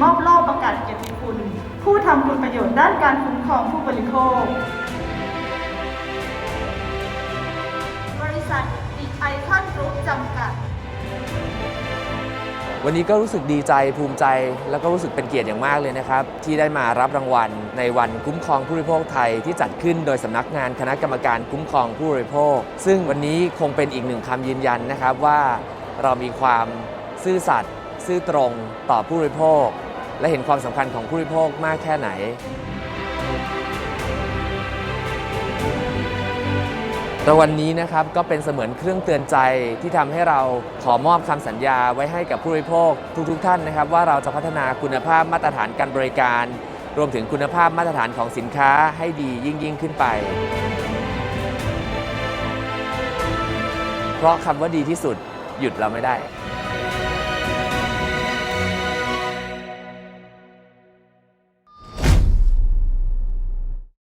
มอบรอบประกาศเกียรติคุณประโยชน์ด้านการคุ้มครองผู้บริโภค บริษัทอีไอคอนกรุ๊ปจำกัด วันนี้ก็รู้สึกดีใจภูมิใจ แล้วก็รู้สึกเป็นเกียรติอย่างมากเลยนะครับ ที่ได้มารับรางวัล ในวันคุ้มครองผู้บริโภคไทยที่จัดขึ้นโดยสำนักงานคณะกรรมการคุ้มครองผู้บริโภค ซึ่งวันนี้คงเป็นอีกหนึ่งคำยืนยันนะครับว่าเรามีความซื่อสัตย์ ซื่อตรงต่อผู้บริโภค และเห็นความสำคัญของผู้บริโภคมากแค่ไหนรางวัลนี้นะครับก็เป็นเสมือนเครื่องเตือนใจที่ทำให้เราขอมอบคำสัญญาไว้ให้กับผู้บริโภคทุกๆทท่านนะครับ ว่าเราจะพัฒนาคุณภาพมาตรฐานการบริการ รวมถึงคุณภาพมาตรฐานของสินค้าให้ดียิ่งยิ่งขึ้นไป เพราะคำว่าดีที่สุดหยุดเราไม่ได้